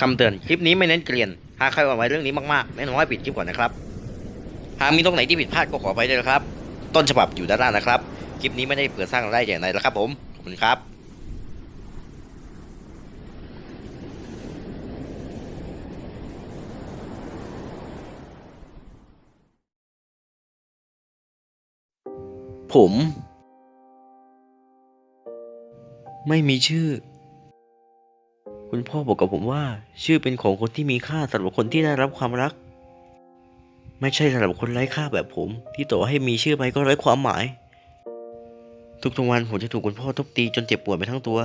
คำเตือน คลิปนี้ไม่เน้นเกลียน หากใครหวั่นไหวเรื่องนี้มากๆ แนะนำให้ปิดคลิปก่อนนะครับ หากมีตรงไหนที่ผิดพลาดก็ขอไปด้วยนะครับ ต้นฉบับอยู่ด้านล่างนะครับ คลิปนี้ไม่ได้เปิดสร้างรายได้อย่างไรนะครับผม ขอบคุณครับ ผม ไม่มีชื่อ คุณพ่อบอกกับผมว่า ชื่อเป็นของคนที่มีค่าสำหรับคนที่ได้รับความรัก ไม่ใช่สำหรับคนไร้ค่าแบบผม ที่ต่อให้มีชื่อไปก็ไร้ความหมาย ทุกๆวันผมจะถูกคุณพ่อทุบตีจนเจ็บปวดไปทั้งตัว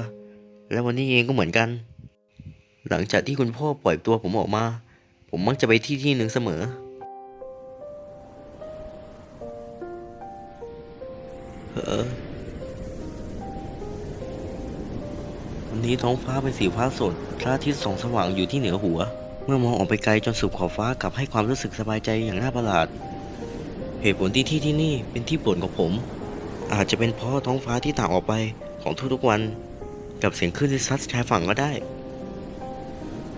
และวันนี้เองก็เหมือนกัน หลังจากที่คุณพ่อปล่อยตัวผมออกมา ผมมักจะไปที่ที่หนึ่งเสมอ เออ วันนี้ท้องฟ้าเป็นสีฟ้าสด พระอาทิตย์ส่องสว่างอยู่ที่เหนือหัว เมื่อมองออกไปไกลจนสุดขอบฟ้ากลับให้ความรู้สึกสบายใจอย่างน่าประหลาด เหตุผลที่ที่ที่นี่เป็นที่โปรดของผม อาจจะเป็นเพราะท้องฟ้าที่ต่างออกไปของทุกๆวัน กับเสียงคลื่นที่ซัดชายฝั่งก็ได้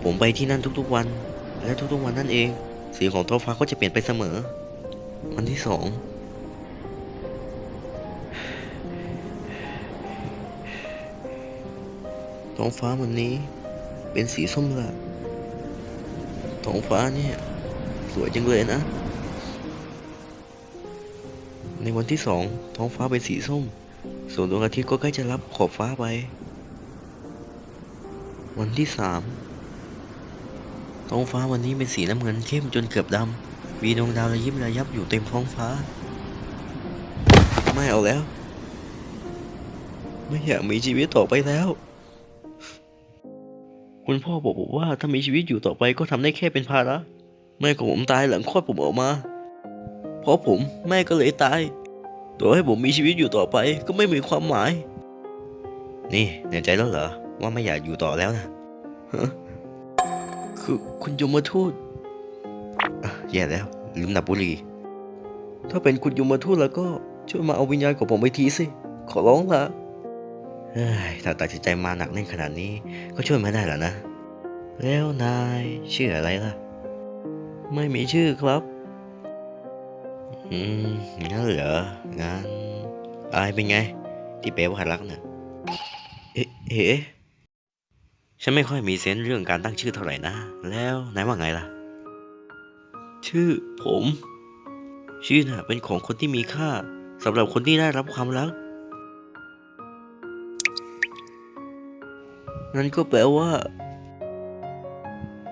ผมไปที่นั่นทุกๆวัน และทุกๆวันนั่นเอง สีของท้องฟ้าก็จะเปลี่ยนไปเสมอ วันที่สอง ท้องฟ้าวันนี้เป็นสีส้มละท้องฟ้าเนี่ย สวยจังเลยนะ ในวันที่สองท้องฟ้าเป็นสีส้ม ส่วนดวงอาทิตย์ก็ใกล้จะรับขอบฟ้าไป วันที่สามท้องฟ้าวันนี้เป็นสีน้ำเงินเข้มจนเกือบดำ มีดวงดาวระยิบระยับอยู่เต็มท้องฟ้า ไม่เอาแล้ว ไม่อยากมีชีวิตต่อไปแล้ว คุณพ่อบอกผมว่าถ้ามีชีวิตอยู่ต่อไปก็ทำได้แค่เป็นภาระแม่ของผมตายหลังคลอดผมออกมา เพราะผมแม่ก็เลยตายต่อให้ผมมีชีวิตอยู่ต่อไปก็ไม่มีความหมาย นี่แน่ใจแล้วเหรอว่าไม่อยากอยู่ต่อแล้วนะคือคุณยมทูตแย่แล้วลืมดับบุหรี่ถ้าเป็นคุณยมทูตแล้วก็ช่วยมาเอาวิญญาณของผมไปทีสิ ขอร้องละ ถ้าตัดสินใจมาหนักแน่นขนาดนี้ก็ช่วยไม่ได้หรอนะ แล้วนายชื่ออะไรล่ะ ไม่มีชื่อครับ อืมงั้นเหรองั้นอายเป็นไง ที่แปลว่ารักนะเอ๊ะเอ๊ะฉันไม่ค่อยมีเซนส์เรื่องการตั้งชื่อเท่าไหร่นะ แล้วนายว่าไงล่ะ ชื่อผม ชื่อน่ะเป็นของคนที่มีค่าสำหรับคนที่ได้รับความรัก นั่นก็แปลว่า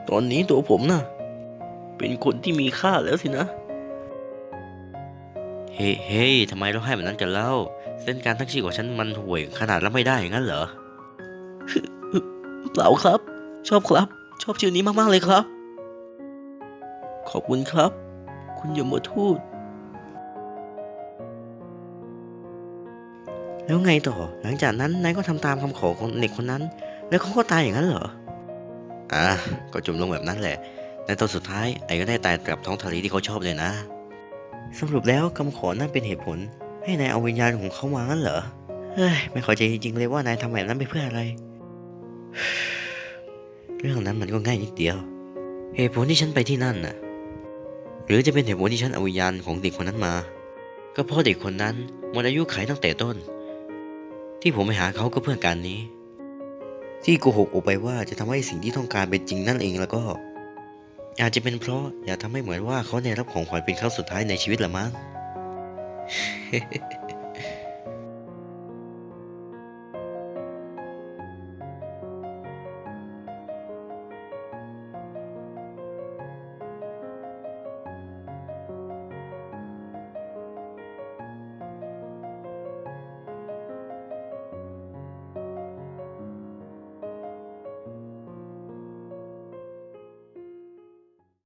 ตอนนี้ตัวผมน่ะ เป็นคนที่มีค่าแล้วสินะ เฮ้เฮ้ยทำไมเราให้แบบนั้นกันเล่า เส้นการตั้งชื่อของฉันมันห่วยขนาดรับไม่ได้อย่างนั้นเหรอ เปล่าครับ ชอบครับ ชอบชื่อนี้มาก ๆ เลยครับ ขอบคุณครับ คุณยมทูตแล้วไงต่อ หลังจากนั้นนายก็ทำตามคำขอของเด็กคนนั้น แล้วเขาก็ตายอย่างนั้นเหรอ อะก็จมลงแบบนั้นแหละ ในตอนสุดท้ายไอ้ก็ได้ตายกับท้องทะเลที่เขาชอบเลยนะ สรุปแล้วคำขอนั่นเป็นเหตุผล ให้นายเอาวิญญาณของเขามางั้นเหรอ เฮ้ย ไม่เข้าใจจริงๆเลยว่านายทำแบบนั้นไปเพื่ออะไร เรื่องนั้นมันก็ง่ายนิดเดียว เหตุผลที่ฉันไปที่นั่นน่ะ หรือจะเป็นเหตุผลที่ฉันเอาวิญญาณของเด็กคนนั้นมา ก็เพราะเด็กคนนั้นหมดอายุไขตั้งแต่ต้น ที่ผมไปหาเขาก็เพื่อการนี้ ที่โกหกออกไปว่าจะทำให้สิ่งที่ต้องการเป็นจริงนั่นเองแล้วก็ อาจจะเป็นเพราะอยากทำให้เหมือนว่าเขาได้รับของขวัญเป็นครั้งสุดท้ายในชีวิตละมั้ง